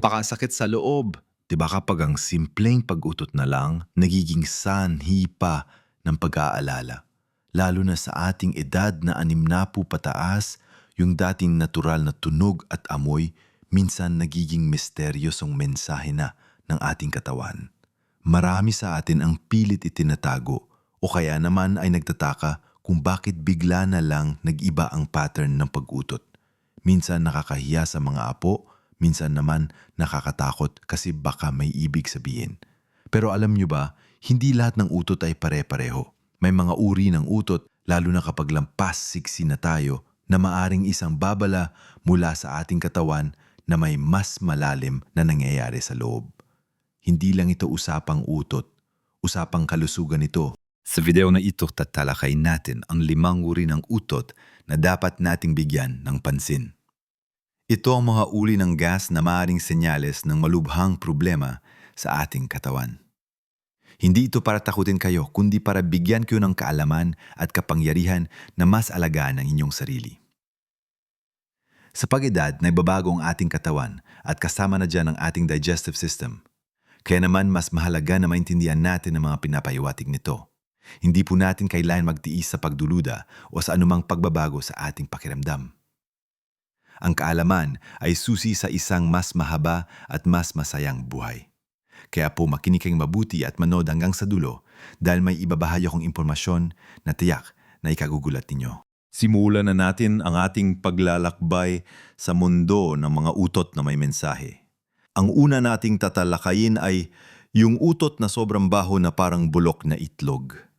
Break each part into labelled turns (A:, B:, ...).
A: Pakasakit sa loob. Di ba kapag ang simpleng pag-utot na lang, nagiging sanhi pa ng pag-aalala. Lalo na sa ating edad na anim na po pataas, yung dating natural na tunog at amoy, minsan nagiging misteryosong mensahe na ng ating katawan. Marami sa atin ang pilit itinatago o kaya naman ay nagtataka kung bakit bigla na lang nag-iba ang pattern ng pag-utot. Minsan nakakahiya sa mga apo, minsan naman nakakatakot kasi baka may ibig sabihin. Pero alam nyo ba, hindi lahat ng utot ay pare-pareho. May mga uri ng utot, lalo na kapag lampas siksi na tayo, na maaring isang babala mula sa ating katawan na may mas malalim na nangyayari sa loob. Hindi lang ito usapang utot, usapang kalusugan ito. Sa video na ito tatalakay natin ang limang uri ng utot na dapat nating bigyan ng pansin. Ito ang mga uri ng gas na maaaring senyales ng malubhang problema sa ating katawan. Hindi ito para takutin kayo, kundi para bigyan kayo ng kaalaman at kapangyarihan na mas alagaan ang inyong sarili. Sa pag-edad, nagbabago ang ating katawan at kasama na dyan ang ating digestive system. Kaya naman mas mahalaga na maintindihan natin ang mga pinapahiwatig nito. Hindi po natin kailangan magtiis sa pagduluda o sa anumang pagbabago sa ating pakiramdam. Ang kaalaman ay susi sa isang mas mahaba at mas masayang buhay. Kaya po makinig kayong mabuti at manood hanggang sa dulo dahil may ibabahagi akong impormasyon na tiyak na ikagugulat ninyo. Simulan na natin ang ating paglalakbay sa mundo ng mga utot na may mensahe. Ang una nating tatalakayin ay yung utot na sobrang baho na parang bulok na itlog.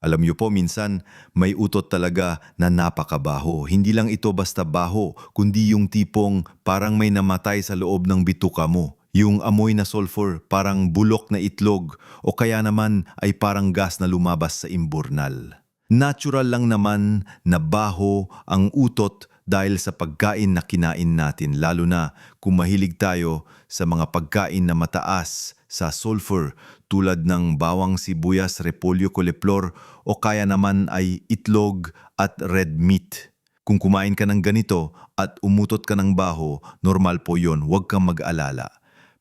A: Alam niyo po, minsan may utot talaga na napakabaho. Hindi lang ito basta baho, kundi yung tipong parang may namatay sa loob ng bituka mo. Yung amoy na sulfur, parang bulok na itlog, o kaya naman ay parang gas na lumabas sa imburnal. Natural lang naman na baho ang utot dahil sa pagkain na kinain natin, lalo na kung mahilig tayo sa mga pagkain na mataas sa sulfur tulad ng bawang sibuyas, repolyo, koleplor o kaya naman ay itlog at red meat. Kung kumain ka ng ganito at umutot ka ng baho, normal po yon, huwag kang mag-alala.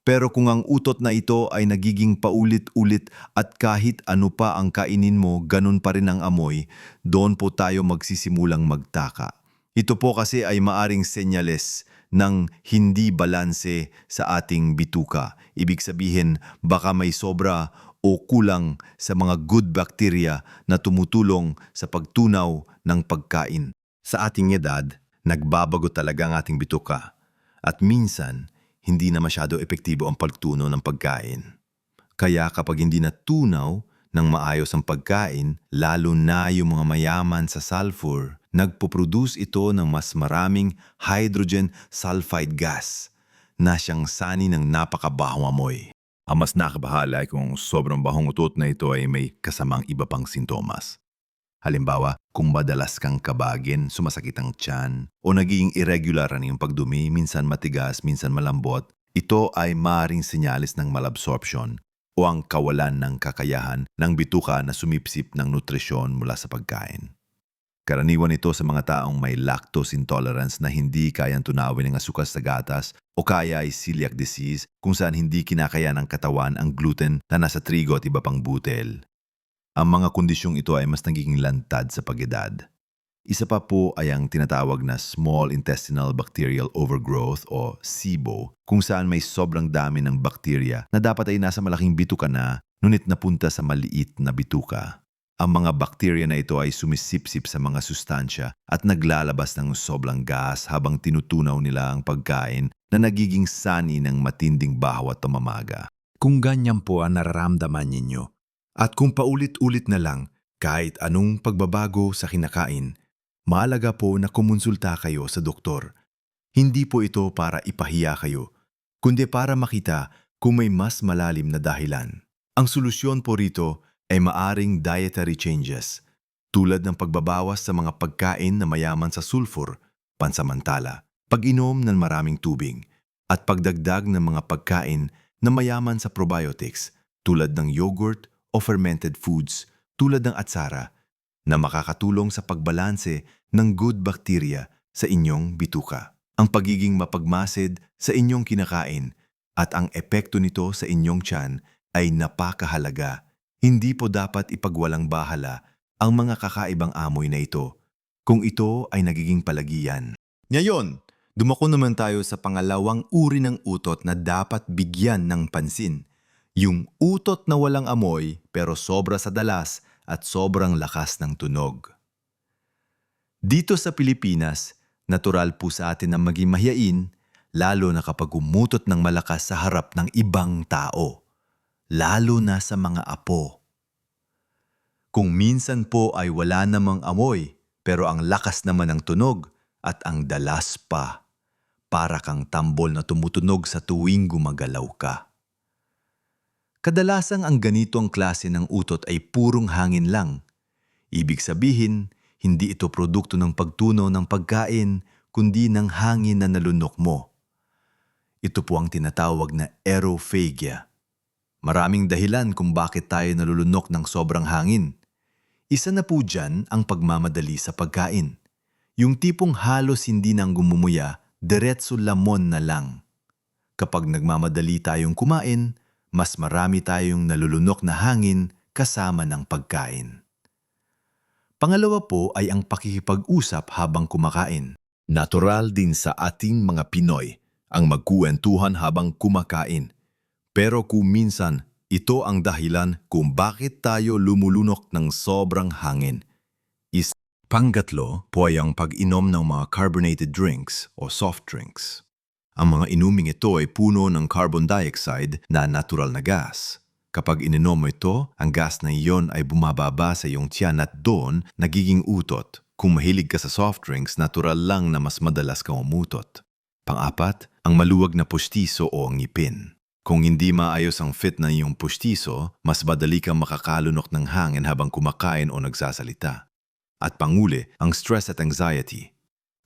A: Pero kung ang utot na ito ay nagiging paulit-ulit at kahit ano pa ang kainin mo, ganun pa rin ang amoy, doon po tayo magsisimulang magtaka. Ito po kasi ay maaring senyales ng hindi balanse sa ating bituka. Ibig sabihin, baka may sobra o kulang sa mga good bacteria na tumutulong sa pagtunaw ng pagkain. Sa ating edad, nagbabago talaga ang ating bituka. At minsan, hindi na masyado epektibo ang pagtunaw ng pagkain. Kaya kapag hindi natunaw ng maayos ang pagkain, lalo na yung mga mayaman sa sulfur, nagpo-produce ito ng mas maraming hydrogen sulfide gas na siyang sani ng napakabahong amoy. Ang mas nakabahala ay kung sobrang bahong utot na ito ay may kasamang iba pang sintomas. Halimbawa, kung madalas kang kabagin, sumasakit ang tiyan, o naging irregular ang iyong pagdumi, minsan matigas, minsan malambot, ito ay maring sinyalis ng malabsorption o ang kawalan ng kakayahan ng bituka na sumipsip ng nutrisyon mula sa pagkain. Karaniwan ito sa mga taong may lactose intolerance na hindi kayang tunawin ng asukal sa gatas o kaya ay celiac disease kung saan hindi kinakaya ng katawan ang gluten na nasa trigo at iba pang butel. Ang mga kondisyong ito ay mas nagiging lantad sa pag-edad. Isa pa po ay ang tinatawag na Small Intestinal Bacterial Overgrowth o SIBO kung saan may sobrang dami ng bakterya na dapat ay nasa malaking bituka na ngunit napunta sa maliit na bituka. Ang mga bakterya na ito ay sumisipsip sa mga sustansya at naglalabas ng sobrang gas habang tinutunaw nila ang pagkain na nagiging sani ng matinding baho at tumamaga. Kung ganyan po ang nararamdaman ninyo, at kung paulit-ulit na lang, kahit anong pagbabago sa kinakain, mahalaga po na kumonsulta kayo sa doktor. Hindi po ito para ipahiya kayo, kundi para makita kung may mas malalim na dahilan. Ang solusyon po rito ay maaring dietary changes, tulad ng pagbabawas sa mga pagkain na mayaman sa sulfur, pansamantala, pag-inom ng maraming tubig, at pagdagdag ng mga pagkain na mayaman sa probiotics tulad ng yogurt o fermented foods tulad ng atsara na makakatulong sa pagbalanse ng good bacteria sa inyong bituka. Ang pagiging mapagmasid sa inyong kinakain at ang epekto nito sa inyong tiyan ay napakahalaga. Hindi po dapat ipagwalang bahala ang mga kakaibang amoy na ito kung ito ay nagiging palagiyan. Ngayon, dumako naman tayo sa pangalawang uri ng utot na dapat bigyan ng pansin. Yung utot na walang amoy pero sobra sa dalas at sobrang lakas ng tunog. Dito sa Pilipinas, natural po sa atin na maging mahiyain, lalo na kapag umutot ng malakas sa harap ng ibang tao, lalo na sa mga apo. Kung minsan po ay wala namang amoy, pero ang lakas naman ng tunog at ang dalas pa, para kang tambol na tumutunog sa tuwing gumagalaw ka. Kadalasang ang ganitong klase ng utot ay purong hangin lang. Ibig sabihin, hindi ito produkto ng pagtunaw ng pagkain, kundi ng hangin na nalunok mo. Ito po ang tinatawag na aerophagia. Maraming dahilan kung bakit tayo nalulunok ng sobrang hangin. Isa na po dyan ang pagmamadali sa pagkain. Yung tipong halos hindi nang gumumuya, diretso lamon na lang. Kapag nagmamadali tayong kumain, mas marami tayong nalulunok na hangin kasama ng pagkain. Pangalawa po ay ang pakikipag-usap habang kumakain. Natural din sa ating mga Pinoy ang magkuwentuhan habang kumakain. Pero kung minsan, ito ang dahilan kung bakit tayo lumulunok ng sobrang hangin. Is Pangatlo po ay ang pag-inom ng mga carbonated drinks o soft drinks. Ang mga inuming ito ay puno ng carbon dioxide na natural na gas. Kapag ininom mo ito, ang gas na iyon ay bumababa sa iyong tiyan at doon nagiging utot. Kung mahilig ka sa soft drinks, natural lang na mas madalas kang umutot. Pang-apat, ang maluwag na pustiso o ngipin. Kung hindi maayos ang fit na iyong pustiso, mas madali kang makakalunok ng hangin habang kumakain o nagsasalita. At panguli, ang stress at anxiety.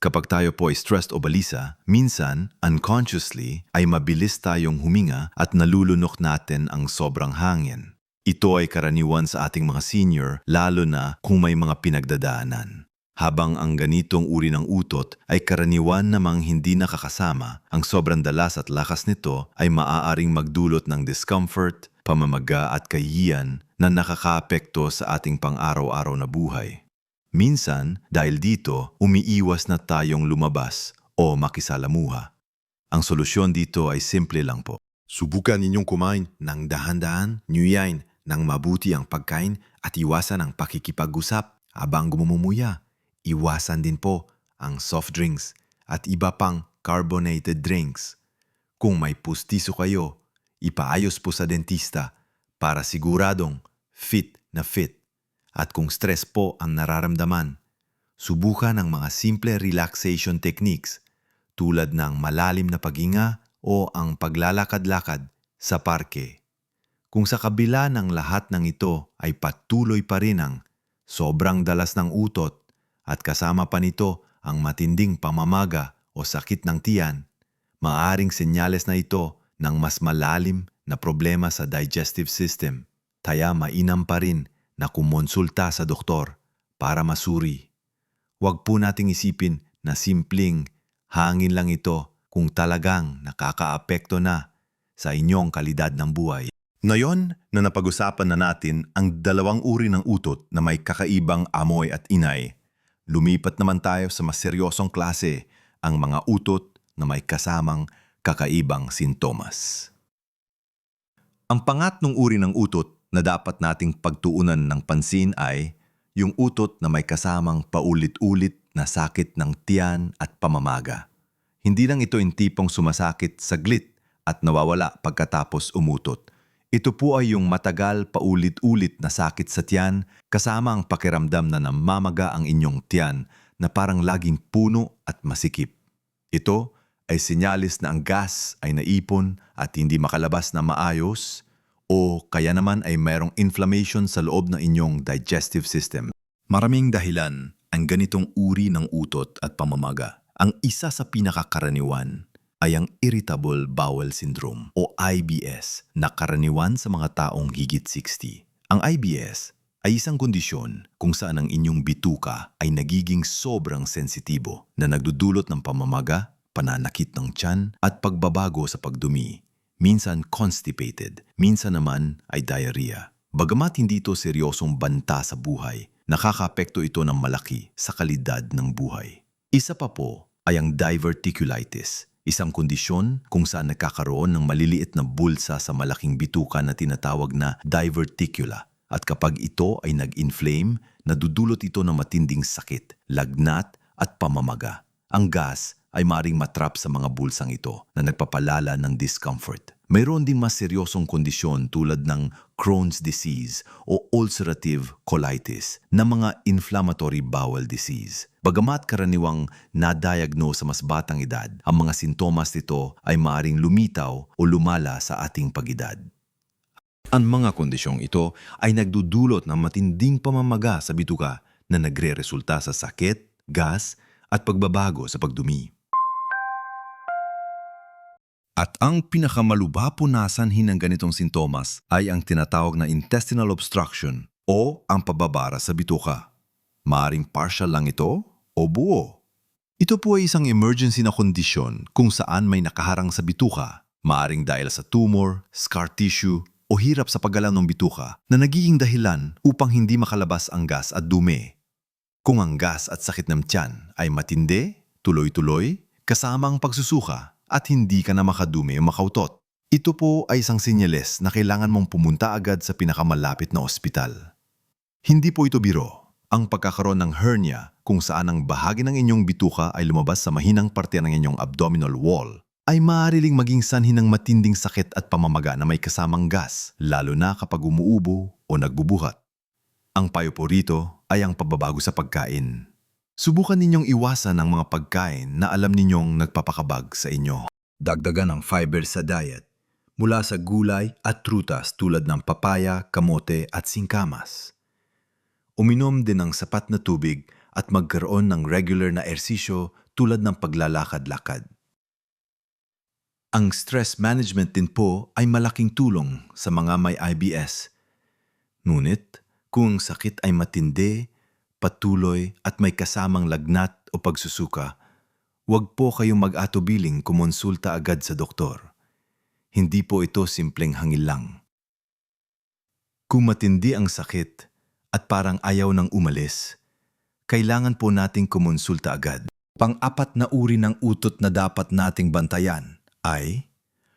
A: Kapag tayo po ay stressed o balisa, minsan, unconsciously, ay mabilis tayong huminga at nalulunok natin ang sobrang hangin. Ito ay karaniwan sa ating mga senior, lalo na kung may mga pinagdadaanan. Habang ang ganitong uri ng utot ay karaniwan namang hindi nakakasama, ang sobrang dalas at lakas nito ay maaaring magdulot ng discomfort, pamamaga at kahiyan na nakakaapekto sa ating pang-araw-araw na buhay. Minsan, dahil dito, umiiwas na tayong lumabas o makisalamuha. Ang solusyon dito ay simple lang po. Subukan ninyong kumain ng dahan-dahan, nyuyain ng mabuti ang pagkain at iwasan ang pakikipag-usap habang gumumumuya. Iwasan din po ang soft drinks at iba pang carbonated drinks. Kung may pustiso kayo, ipaayos po sa dentista para siguradong fit na fit. At kung stress po ang nararamdaman, subukan ang mga simple relaxation techniques tulad ng malalim na paghinga o ang paglalakad-lakad sa parke. Kung sa kabila ng lahat ng ito ay patuloy pa rin ang sobrang dalas ng utot at kasama pa nito ang matinding pamamaga o sakit ng tiyan, maaring senyales na ito ng mas malalim na problema sa digestive system. Kaya mainam pa rin na kumonsulta sa doktor para masuri. Huwag po nating isipin na simpleng hangin lang ito kung talagang nakakaapekto na sa inyong kalidad ng buhay. Ngayon na napag-usapan na natin ang dalawang uri ng utot na may kakaibang amoy at inay, lumipat naman tayo sa mas seryosong klase, ang mga utot na may kasamang kakaibang sintomas. Ang pangatlong uri ng utot na dapat nating pagtuunan ng pansin ay yung utot na may kasamang paulit-ulit na sakit ng tiyan at pamamaga. Hindi lang ito yung sumasakit saglit at nawawala pagkatapos umutot. Ito po ay yung matagal paulit-ulit na sakit sa tiyan kasama ang pakiramdam na namamaga ang inyong tiyan na parang laging puno at masikip. Ito ay sinyalis na ang gas ay naipon at hindi makalabas na maayos o kaya naman ay mayroong inflammation sa loob ng inyong digestive system. Maraming dahilan ang ganitong uri ng utot at pamamaga. Ang isa sa pinakakaraniwan ay ang Irritable Bowel Syndrome o IBS na karaniwan sa mga taong higit 60. Ang IBS ay isang kondisyon kung saan ang inyong bituka ay nagiging sobrang sensitibo na nagdudulot ng pamamaga, pananakit ng tiyan at pagbabago sa pagdumi. minsan constipated, minsan naman ay diarrhea. Bagamat hindi ito seryosong banta sa buhay, nakakapekto ito ng malaki sa kalidad ng buhay. Isa pa po ay ang diverticulitis, isang kondisyon kung saan nagkakaroon ng maliliit na bulsa sa malaking bituka na tinatawag na diverticula. At kapag ito ay nag-inflame, nadudulot ito ng matinding sakit, lagnat at pamamaga. Ang gas ay maring matrap sa mga bulsang ito na nagpapalala ng discomfort. Mayroon din mas seryosong kondisyon tulad ng Crohn's disease o ulcerative colitis na mga inflammatory bowel disease. Bagamat karaniwang na-diagnose sa mas batang edad, ang mga sintomas nito ay maaring lumitaw o lumala sa ating pagidad. Ang mga kondisyong ito ay nagdudulot ng matinding pamamaga sa bituka na nagre-resulta sa sakit, gas, at pagbabago sa pagdumi. At ang pinakamalubapunasan ng ganitong sintomas ay ang tinatawag na intestinal obstruction o ang pababara sa bituka. Maaring partial lang ito o buo. Ito po ay isang emergency na kondisyon kung saan may nakaharang sa bituka, maaring dahil sa tumor, scar tissue, o hirap sa paggalaw ng bituka na nagiging dahilan upang hindi makalabas ang gas at dumi. Kung ang gas at sakit ng tiyan ay matindi, tuloy-tuloy, kasama ang pagsusuka at hindi ka na makadumi o makautot. Ito po ay isang sinyales na kailangan mong pumunta agad sa pinakamalapit na ospital. Hindi po ito biro. Ang pagkakaroon ng hernia kung saan ang bahagi ng inyong bituka ay lumabas sa mahinang parte ng inyong abdominal wall ay maaaring maging sanhi ng matinding sakit at pamamaga na may kasamang gas, lalo na kapag umuubo o nagbubuhat. Ang payo po rito ay ang pagbabago sa pagkain. Subukan ninyong iwasan ang mga pagkain na alam ninyong nagpapakabag sa inyo. Dagdagan ang fiber sa diet mula sa gulay at trutas tulad ng papaya, kamote at singkamas. Uminom din ng sapat na tubig at magkaroon ng regular na ersisyo tulad ng paglalakad-lakad. Ang stress management din po ay malaking tulong sa mga may IBS. Ngunit, kung sakit ay matindi, patuloy at may kasamang lagnat o pagsusuka, huwag po kayong mag-atubiling kumonsulta agad sa doktor. Hindi po ito simpleng hangil lang. Kung matindi ang sakit at parang ayaw nang umalis, kailangan po nating kumonsulta agad. Pang-apat na uri ng utot na dapat nating bantayan ay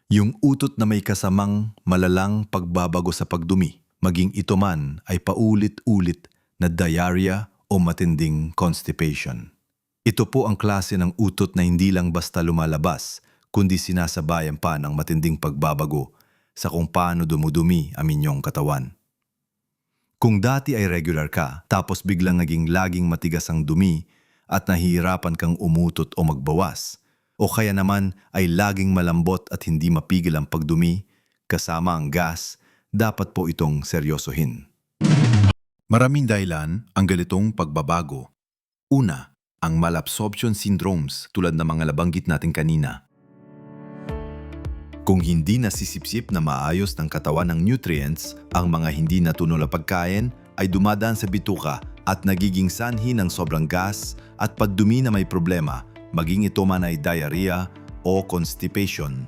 A: yung utot na may kasamang malalang pagbabago sa pagdumi, maging ito man ay paulit-ulit na diarrhea o matinding constipation. Ito po ang klase ng utot na hindi lang basta lumalabas, kundi sinasabayan pa ng matinding pagbabago sa kung paano dumudumi ang inyong katawan. Kung dati ay regular ka, tapos biglang naging laging matigas ang dumi at nahihirapan kang umutot o magbawas, o kaya naman ay laging malambot at hindi mapigil ang pagdumi, kasama ang gas, dapat po itong seryosohin. Maraming dahilan ang ganitong pagbabago. Una, ang malabsorption syndromes tulad ng mga nabanggit natin kanina. Kung hindi nasisipsip na maayos ng katawan ng nutrients, ang mga hindi natuno na pagkain ay dumadaan sa bituka at nagiging sanhi ng sobrang gas at pagdumi na may problema, maging ito man ay diarrhea o constipation.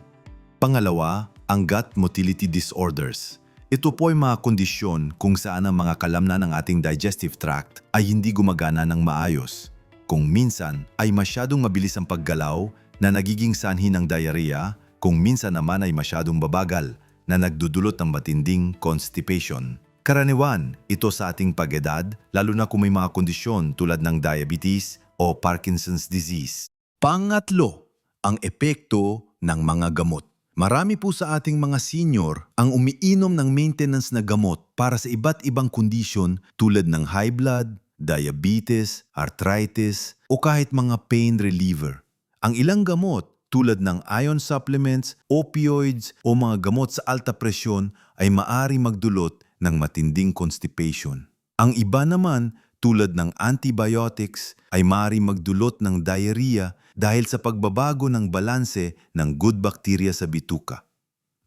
A: Pangalawa, ang gut motility disorders. Ito po ay mga kondisyon kung saan ang mga kalamnan ng ating digestive tract ay hindi gumagana ng maayos. Kung minsan ay masyadong mabilis ang paggalaw na nagiging sanhi ng diarrhea, kung minsan naman ay masyadong babagal na nagdudulot ng matinding constipation. Karaniwan, ito sa ating pag-edad, lalo na kung may mga kondisyon tulad ng diabetes o Parkinson's disease. Pangatlo, ang epekto ng mga gamot. Marami po sa ating mga senior ang umiinom ng maintenance na gamot para sa iba't ibang kondisyon tulad ng high blood, diabetes, arthritis, o kahit mga pain reliever. Ang ilang gamot tulad ng iron supplements, opioids o mga gamot sa alta presyon ay maari magdulot ng matinding constipation. Ang iba naman tulad ng antibiotics ay maari magdulot ng diarrhea dahil sa pagbabago ng balanse ng good bacteria sa bituka.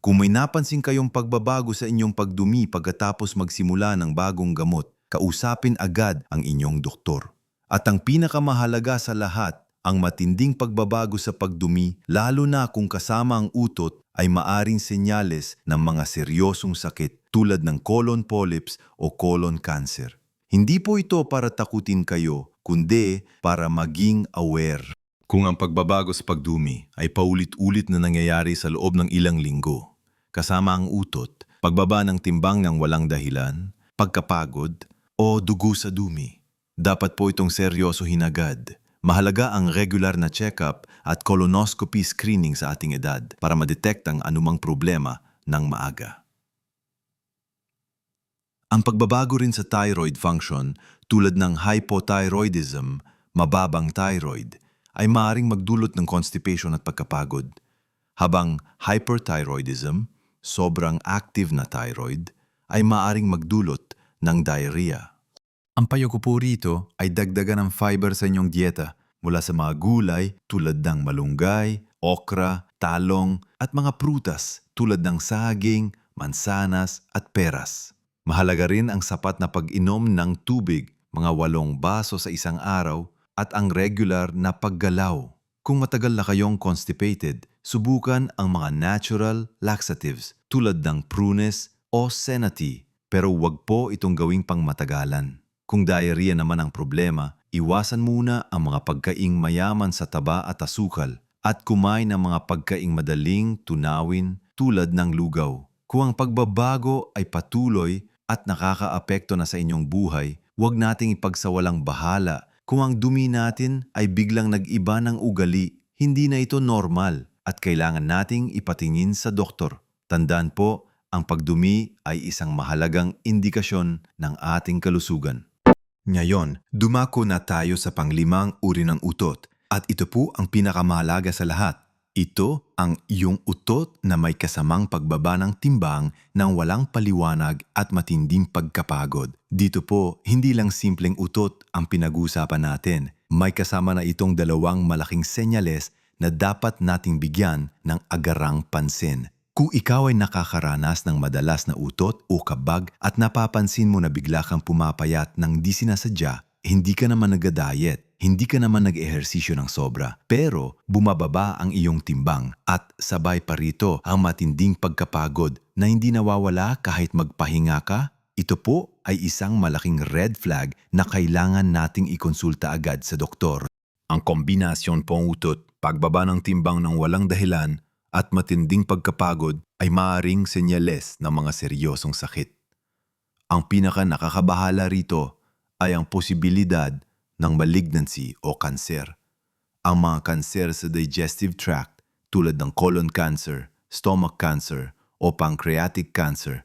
A: Kung may napansin kayong pagbabago sa inyong pagdumi pagkatapos magsimula ng bagong gamot, kausapin agad ang inyong doktor. At ang pinakamahalaga sa lahat, ang matinding pagbabago sa pagdumi, lalo na kung kasama ang utot, ay maaring senyales ng mga seryosong sakit tulad ng colon polyps o colon cancer. Hindi po ito para takutin kayo, kundi para maging aware. Kung ang pagbabago sa pagdumi ay paulit-ulit na nangyayari sa loob ng ilang linggo, kasama ang utot, pagbaba ng timbang ng walang dahilan, pagkapagod, o dugo sa dumi, dapat po itong seryosohin agad. Mahalaga ang regular na check-up at colonoscopy screening sa ating edad para madetek ang anumang problema ng maaga. Ang pagbabago rin sa thyroid function tulad ng hypothyroidism, mababang thyroid, ay maaaring magdulot ng constipation at pagkapagod. Habang hyperthyroidism, sobrang active na thyroid, ay maaaring magdulot ng diarrhea. Ang payo ko po rito ay dagdagan ng fiber sa inyong dieta mula sa mga gulay tulad ng malunggay, okra, talong at mga prutas tulad ng saging, mansanas at peras. Mahalaga rin ang sapat na pag-inom ng tubig, mga walong baso sa isang araw at ang regular na paggalaw. Kung matagal na kayong constipated, subukan ang mga natural laxatives tulad ng prunes o senati pero wag po itong gawing pangmatagalan. Kung diarrhea naman ang problema, iwasan muna ang mga pagkaing mayaman sa taba at asukal at kumain ng mga pagkaing madaling tunawin tulad ng lugaw. Kung ang pagbabago ay patuloy at nakakaapekto na sa inyong buhay, huwag nating ipagsawalang bahala. Kung ang dumi natin ay biglang nag-iba ng ugali, hindi na ito normal at kailangan nating ipatingin sa doktor. Tandaan po, ang pagdumi ay isang mahalagang indikasyon ng ating kalusugan. Ngayon, dumako na tayo sa panglimang uri ng utot at ito po ang pinakamahalaga sa lahat. Ito ang iyong utot na may kasamang pagbaba ng timbang ng walang paliwanag at matinding pagkapagod. Dito po, hindi lang simpleng utot ang pinag-uusapan natin. May kasama na itong dalawang malaking senyales na dapat nating bigyan ng agarang pansin. Kung ikaw ay nakakaranas ng madalas na utot o kabag at napapansin mo na bigla kang pumapayat ng di sinasadya, hindi ka naman nag-diet, hindi ka naman nag-ehersisyo ng sobra, pero bumababa ang iyong timbang at sabay pa rito ang matinding pagkapagod na hindi nawawala kahit magpahinga ka, ito po ay isang malaking red flag na kailangan nating ikonsulta agad sa doktor. Ang kombinasyon pong utot, pagbaba ng timbang ng walang dahilan at matinding pagkapagod ay maaring senyales ng mga seryosong sakit. Ang pinaka nakakabahala rito ay ang posibilidad ng malignancy o kanser. Ang mga kanser sa digestive tract tulad ng colon cancer, stomach cancer o pancreatic cancer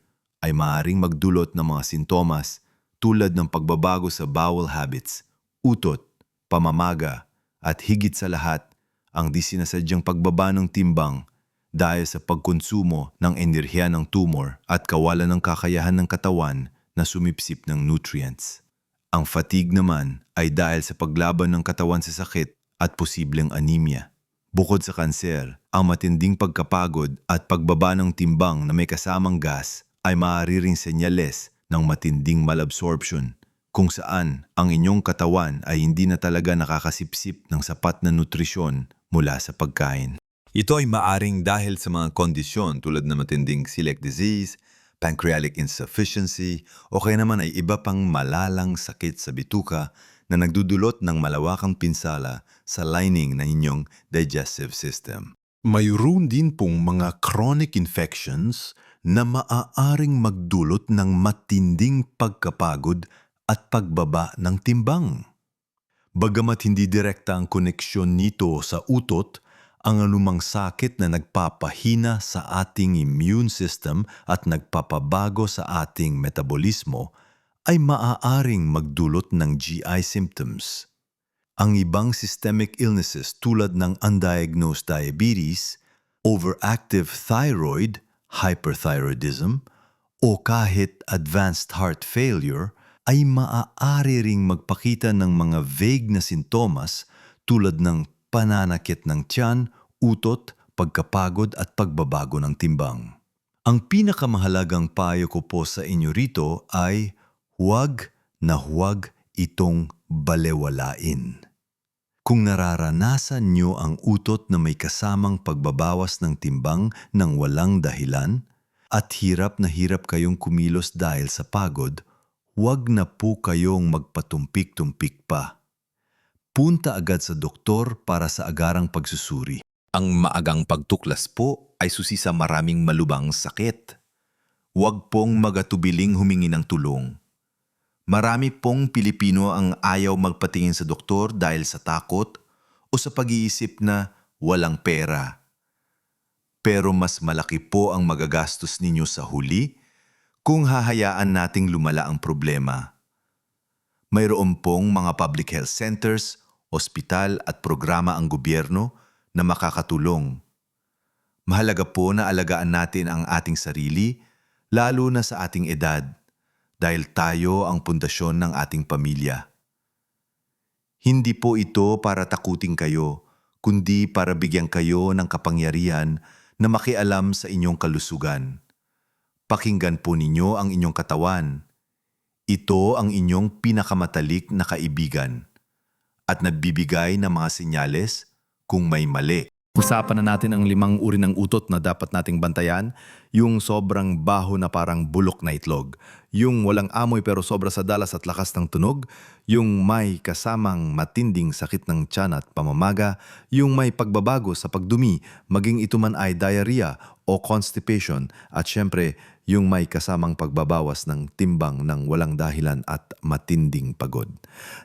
A: ay maaaring magdulot ng mga sintomas tulad ng pagbabago sa bowel habits, utot, pamamaga at higit sa lahat ang di sinasadyang pagbaba ng timbang dahil sa pagkonsumo ng enerhiya ng tumor at kawalan ng kakayahan ng katawan na sumipsip ng nutrients. Ang fatigue naman ay dahil sa paglaban ng katawan sa sakit at posibleng anemia. Bukod sa kanser, ang matinding pagkapagod at pagbaba ng timbang na may kasamang gas ay maaari ring senyales ng matinding malabsorption kung saan ang inyong katawan ay hindi na talaga nakakasipsip ng sapat na nutrisyon mula sa pagkain. Ito ay maaring dahil sa mga kondisyon tulad ng matinding celiac disease, pancreatic insufficiency o kaya naman ay iba pang malalang sakit sa bituka na nagdudulot ng malawakang pinsala sa lining ng inyong digestive system. Mayroon din pong mga chronic infections na maaaring magdulot ng matinding pagkapagod at pagbaba ng timbang. Bagamat hindi direkta ang koneksyon nito sa utot, ang anumang sakit na nagpapahina sa ating immune system at nagpapabago sa ating metabolismo ay maaaring magdulot ng GI symptoms. Ang ibang systemic illnesses tulad ng undiagnosed diabetes, overactive thyroid, hyperthyroidism, o kahit advanced heart failure ay maaari ring magpakita ng mga vague na sintomas tulad ng pananakit ng tiyan, utot, pagkapagod at pagbabago ng timbang. Ang pinakamahalagang payo ko po sa inyo rito ay huwag na huwag itong balewalain. Kung nararanasan nyo ang utot na may kasamang pagbabawas ng timbang ng walang dahilan at hirap na hirap kayong kumilos dahil sa pagod, huwag na po kayong magpatumpik-tumpik pa. Punta agad sa doktor para sa agarang pagsusuri. Ang maagang pagtuklas po ay susi sa maraming malubang sakit. Huwag pong magatubiling humingi ng tulong. Marami pong Pilipino ang ayaw magpatingin sa doktor dahil sa takot o sa pag-iisip na walang pera. Pero mas malaki po ang magagastos ninyo sa huli kung hahayaan nating lumala ang problema. Mayroon pong mga public health centers, ospital at programa ang gobyerno na makakatulong. Mahalaga po na alagaan natin ang ating sarili, lalo na sa ating edad dahil tayo ang pundasyon ng ating pamilya. Hindi po ito para takutin kayo, kundi para bigyan kayo ng kapangyarihan na makialam sa inyong kalusugan. Pakinggan po ninyo ang inyong katawan. Ito ang inyong pinakamatalik na kaibigan at nagbibigay ng mga senyales kung may mali.
B: Usapan na natin ang limang uri ng utot na dapat nating bantayan. Yung sobrang baho na parang bulok na itlog. Yung walang amoy pero sobra sa dalas at lakas ng tunog. Yung may kasamang matinding sakit ng tiyan at pamamaga. Yung may pagbabago sa pagdumi, maging ito man ay diarrhea o constipation. At syempre, yung may kasamang pagbabawas ng timbang ng walang dahilan at matinding pagod.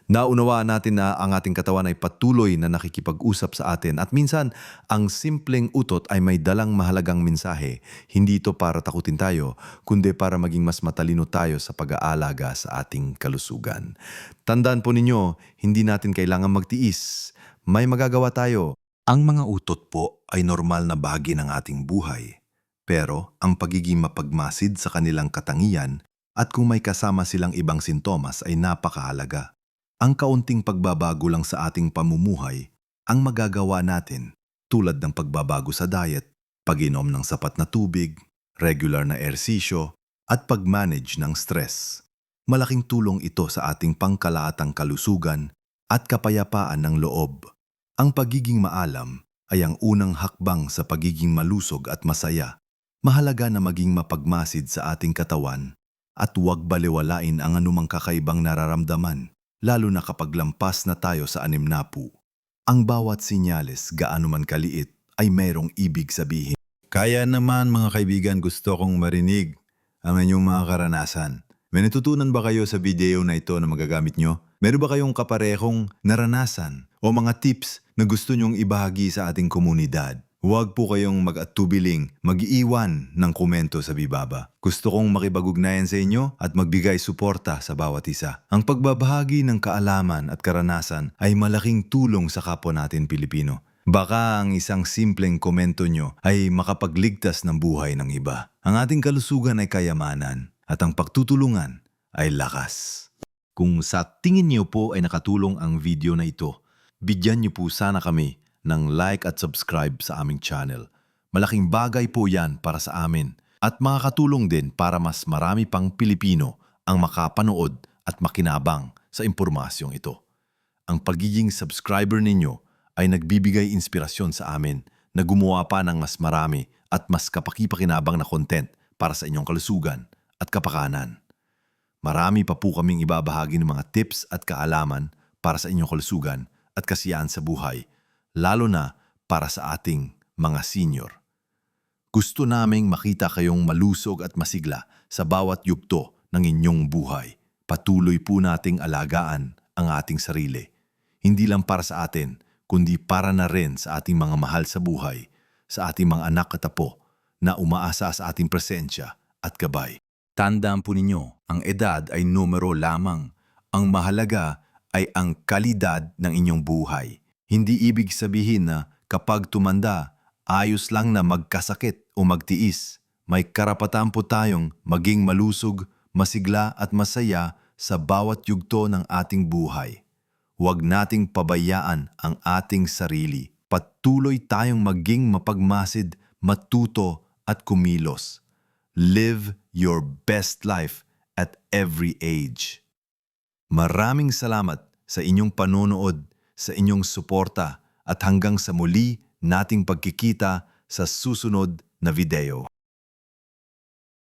B: Naunawaan natin na ang ating katawan ay patuloy na nakikipag-usap sa atin at minsan ang simpleng utot ay may dalang mahalagang mensahe. Hindi ito para takutin tayo, kundi para maging mas matalino tayo sa pag-aalaga sa ating kalusugan. Tandaan po ninyo, hindi natin kailangan magtiis. May magagawa tayo.
A: Ang mga utot po ay normal na bahagi ng ating buhay. Pero ang pagiging mapagmasid sa kanilang katangian at kung may kasama silang ibang sintomas ay napakahalaga. Ang kaunting pagbabago lang sa ating pamumuhay ang magagawa natin tulad ng pagbabago sa diet, pag-inom ng sapat na tubig, regular na ersisyo, at pag-manage ng stress. Malaking tulong ito sa ating pangkalaatang kalusugan at kapayapaan ng loob. Ang pagiging maalam ay ang unang hakbang sa pagiging malusog at masaya. Mahalaga na maging mapagmasid sa ating katawan at huwag baliwalain ang anumang kakaibang nararamdaman, lalo na kapag lampas na tayo sa anim na po. Ang bawat sinyales, gaano man kaliit, ay mayroong ibig sabihin. Kaya naman mga kaibigan gusto kong marinig ang inyong mga karanasan. May natutunan ba kayo sa video na ito na magagamit nyo? Meron ba kayong kaparehong naranasan o mga tips na gusto nyong ibahagi sa ating komunidad? Huwag po kayong mag-atubiling, mag-iwan ng komento sa bibaba. Gusto kong makipag-ugnayan sa inyo at magbigay suporta sa bawat isa. Ang pagbabahagi ng kaalaman at karanasan ay malaking tulong sa kapwa natin Pilipino. Baka ang isang simpleng komento nyo ay makapagligtas ng buhay ng iba. Ang ating kalusugan ay kayamanan at ang pagtutulungan ay lakas. Kung sa tingin niyo po ay nakatulong ang video na ito, bigyan niyo po sana kami ng like at subscribe sa aming channel. Malaking bagay po yan para sa amin at makakatulong din para mas marami pang Pilipino ang makapanood at makinabang sa impormasyong ito. Ang pagiging subscriber ninyo ay nagbibigay inspirasyon sa amin na gumawa pa ng mas marami at mas kapakipakinabang na content para sa inyong kalusugan at kapakanan. Marami pa po kaming ibabahagi ng mga tips at kaalaman para sa inyong kalusugan at kasiyahan sa buhay lalo na para sa ating mga senior. Gusto naming makita kayong malusog at masigla sa bawat yugto ng inyong buhay. Patuloy po nating alagaan ang ating sarili. Hindi lang para sa atin, kundi para na rin sa ating mga mahal sa buhay, sa ating mga anak at apo na umaasa sa ating presensya at gabay. Tandaan po ninyo, ang edad ay numero lamang. Ang mahalaga ay ang kalidad ng inyong buhay. Hindi ibig sabihin na kapag tumanda, ayos lang na magkasakit o magtiis. May karapatan po tayong maging malusog, masigla at masaya sa bawat yugto ng ating buhay. Huwag nating pabayaan ang ating sarili. Patuloy tayong maging mapagmasid, matuto at kumilos. Live your best life at every age. Maraming salamat sa inyong panonood sa inyong suporta at hanggang sa muli nating pagkikita sa susunod na video.